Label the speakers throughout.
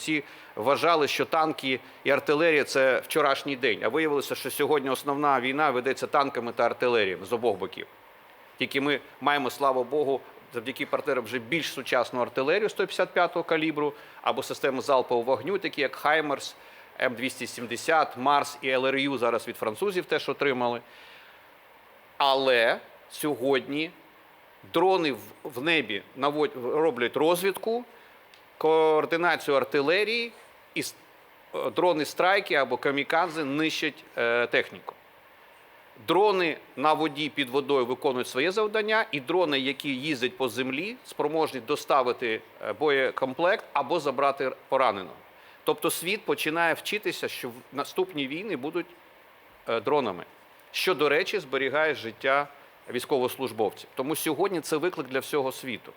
Speaker 1: всі вважали, що танки і артилерія це вчорашній день. А виявилося, що сьогодні основна війна ведеться танками та артилерією з обох боків. Тільки ми маємо, слава Богу, завдяки партнерам вже більш сучасну артилерію 155-го калібру або системи залпового вогню, такі як Хаймерс, М270, Марс і ЛРЮ зараз від французів теж отримали. Але сьогодні дрони в небі роблять розвідку, координацію артилерії, і е, дрони страйки або камікадзе нищать е, техніку. Дрони на воді під водою виконують своє завдання, і дрони, які їздять по землі, спроможні доставити е, боєкомплект або забрати пораненого. Тобто світ починає вчитися, що в наступні війни будуть дронами, що, до речі, зберігає життя військовослужбовців. Тому сьогодні це виклик для всього світу.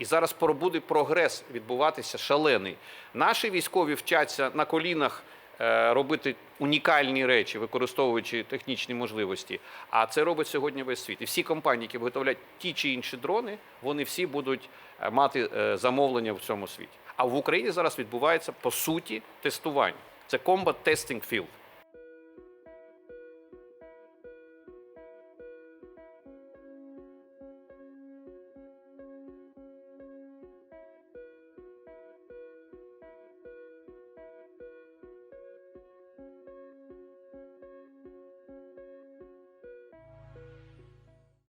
Speaker 1: І зараз буде прогрес відбуватися шалений. Наші військові вчаться на колінах е, робити унікальні речі, використовуючи технічні можливості. А це робить сьогодні весь світ. І всі компанії, які виготовляють ті чи інші дрони, вони всі будуть е, мати е, замовлення в цьому світі. А в Україні зараз відбувається по суті тестування. Це Combat Testing Field.